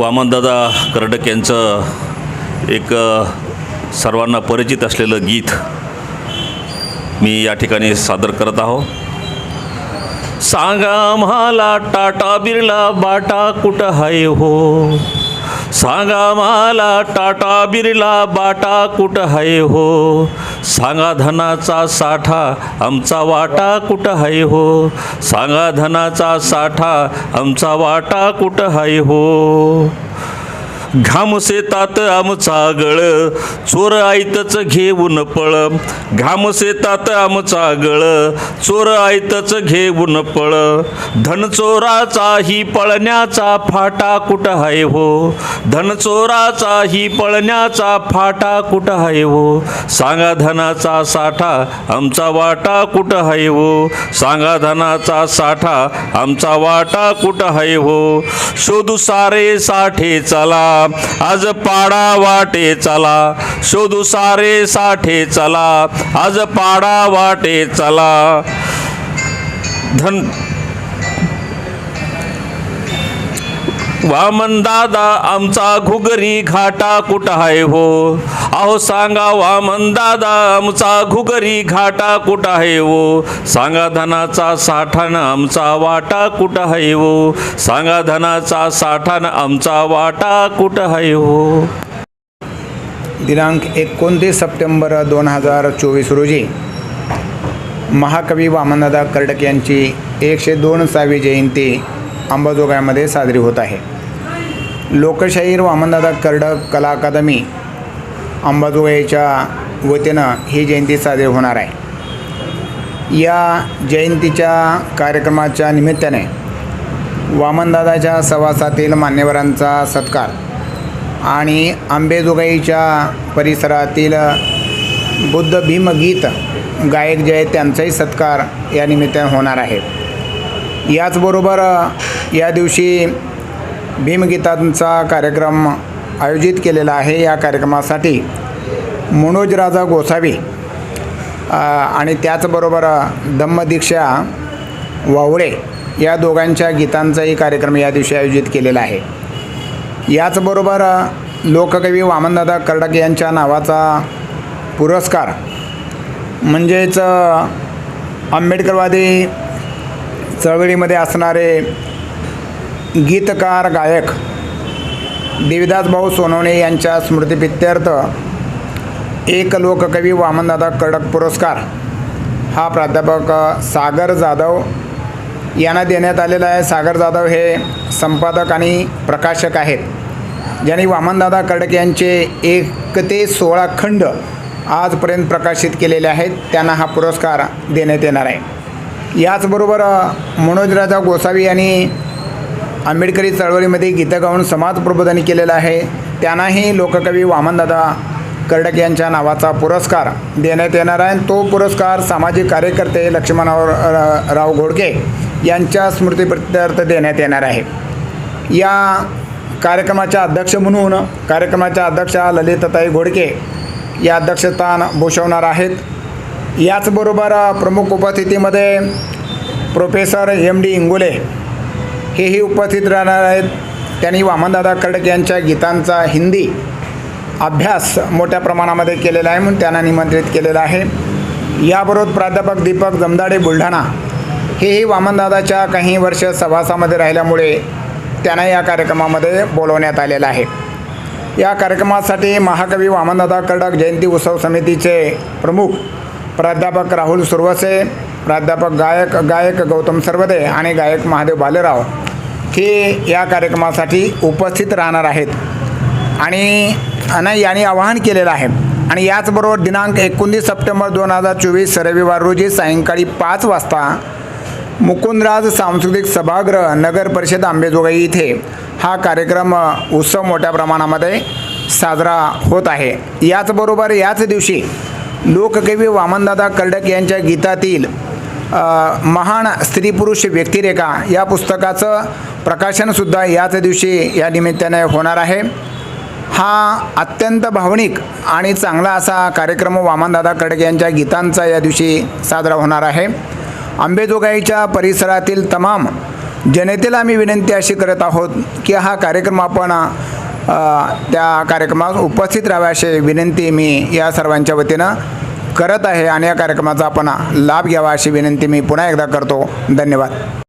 वामनदादा कर्डक यांचं एक सर्वांना परिचित असलेलं गीत मी या ठिकाणी सादर करत आहो सांगा मला टाटा बिर्ला बाटा कुठं हाय हो? सांगा मला टाटा बिर्ला बाटा कुठं हाय हो? सांगा धनाचा साठा आमचा वाटा कुठं हाय हो? सांगा धनाचा साठा आमचा वाटा कुठं हाय हो? घाम शेतात आमचा गळ चोर आयतच घेऊन पळ. घाम शेतात आमचा गळ चोर आयतच घेऊन पळ. धनचोराचा ही पळण्याचा फाटा कुठं हाय हो? धनचोराचा ही पळण्याचा फाटा कुठं हाय हो? सांगा धनाचा साठा आमचा वाटा कुठं हाय हो? सांगा धनाचा साठा आमचा वाटा कुठं हाय हो? शोधू सारे साठे चला. आज पाडा वाटे चला शोधू सारे साठे चला आज पाडा वाटे चला. धन वामन दादा आमचा घुगरी घाटा कुठं आहे हो? अहो सांगा वामन दादा आमचा घुगरी घाटा कुठं आहे हो? सांगा धनाचा साठान आमचा वाटा कुठं आहे हो? सांगा धनाचा साठान आमचा वाटा कुठं आहे हो? दिनांक एकोणतीस सप्टेंबर दोन हजार चोवीस रोजी महाकवी वामनदादा कर्डक यांची एकशे दोन सावी जयंती अंबाजोगाईमध्ये साजरी होत आहे. लोकशाहीर वामनदादा कर्डक कला अकादमी अंबाजोगाईच्या वतीनं ही जयंती साजरी होणार आहे. या जयंतीच्या कार्यक्रमाच्या निमित्ताने वामनदादाच्या सवासातील मान्यवरांचा सत्कार आणि आंबेजोगाईच्या परिसरातील बुद्ध भीमगीत गायक जे आहेत त्यांचाही सत्कार या निमित्ताने होणार आहे. याचबरोबर या दिवशी भीमगीतांचा कार्यक्रम आयोजित केलेला आहे. या कार्यक्रमासाठी मनोज राजा गोसावी आणि त्याचबरोबर धम्मदीक्षा वावळे या दोघांच्या गीतांचाही कार्यक्रम या दिवशी आयोजित केलेला आहे. याचबरोबर लोककवी वामनदादा कर्डक यांच्या नावाचा पुरस्कार म्हणजेच आंबेडकरवादी चळवळीमध्ये असणारे गीतकार गायक देवीदास भाऊ सोनवणे यांच्या स्मृतिप्रित्यर्थ एक लोककवी वामनदादा कडक पुरस्कार. हा प्राध्यापक सागर जाधव यांना देण्यात आलेला आहे. सागर जाधव हे संपादक आणि प्रकाशक आहेत. ज्यांनी वामनदादा कडक यांचे एक ते सोळा खंड आजपर्यंत प्रकाशित केलेले आहेत. त्यांना हा पुरस्कार देण्यात येणार आहे. याचबरोबर मनोजराजा गोसावी यांनी आंबेडकरी चळवळीमध्ये गीतं गाऊन समाज प्रबोधन केलेलं आहे. त्यांनाही लोककवी वामनदादा कर्डक यांच्या नावाचा पुरस्कार देण्यात येणार आहे. तो पुरस्कार सामाजिक कार्यकर्ते लक्ष्मणराव राव घोडके यांच्या स्मृतीप्रित्यर्थ देण्यात येणार आहे. या कार्यक्रमाच्या अध्यक्ष म्हणून कार्यक्रमाच्या अध्यक्षा ललितताई घोडके या अध्यक्षस्थान भूषवणार आहेत. याचबरोबर प्रमुख उपस्थितीमध्ये प्रोफेसर एम डी इंगोले हेही उपस्थित राहणार आहेत. त्यांनी वामनदादा कर्डक यांच्या गीतांचा हिंदी अभ्यास मोठ्या प्रमाणामध्ये केलेला आहे म्हणून त्यांना निमंत्रित केलेला आहे. याबरोबर प्राध्यापक दीपक जमदाडे बुलढाणा हेही वामनदादाच्या काही वर्ष सभासामध्ये राहिल्यामुळे त्यांना या कार्यक्रमामध्ये बोलवण्यात आलेलं आहे. या कार्यक्रमासाठी महाकवी वामनदादा कर्डक जयंती उत्सव समितीचे प्रमुख प्राध्यापक राहुल सुरवसे प्राध्यापक गायक गायक गौतम सर्वदे आणि गायक महादेव बालेराव हे या कार्यक्रमासाठी उपस्थित राहणार आहेत. आणि नाही यांनी आवाहन केलेलं आहे. आणि याचबरोबर दिनांक एकोणतीस सप्टेंबर दोन हजार चोवीस रविवार रोजी सायंकाळी पाच वाजता मुकुंदराज सांस्कृतिक सभागृह नगर परिषद आंबेजोगाई इथे हा कार्यक्रम उत्सव मोठ्या प्रमाणामध्ये साजरा होत आहे. याचबरोबर याच दिवशी लोककवी वामनदादा कर्डक यांच्या गीतातील महान स्त्री पुरुष व्यक्तिरेखा या पुस्तकाचं प्रकाशनसुद्धा याच दिवशी या निमित्ताने होणार आहे. हा अत्यंत भावनिक आणि चांगला असा कार्यक्रम वामनदादा कर्डक यांच्या गीतांचा या दिवशी साजरा होणार आहे. आंबेजोगाईच्या परिसरातील तमाम जनतेला आम्ही विनंती अशी करत आहोत की हा कार्यक्रम आपण त्या कार्यक्रमात उपस्थित राहावे अशी विनंती मी या सर्वांच्या वतीनं करत आहे आणि या कार्यक्रमाचा आपण लाभ घ्यावा अशी विनंती मी पुन्हा एकदा करतो. धन्यवाद.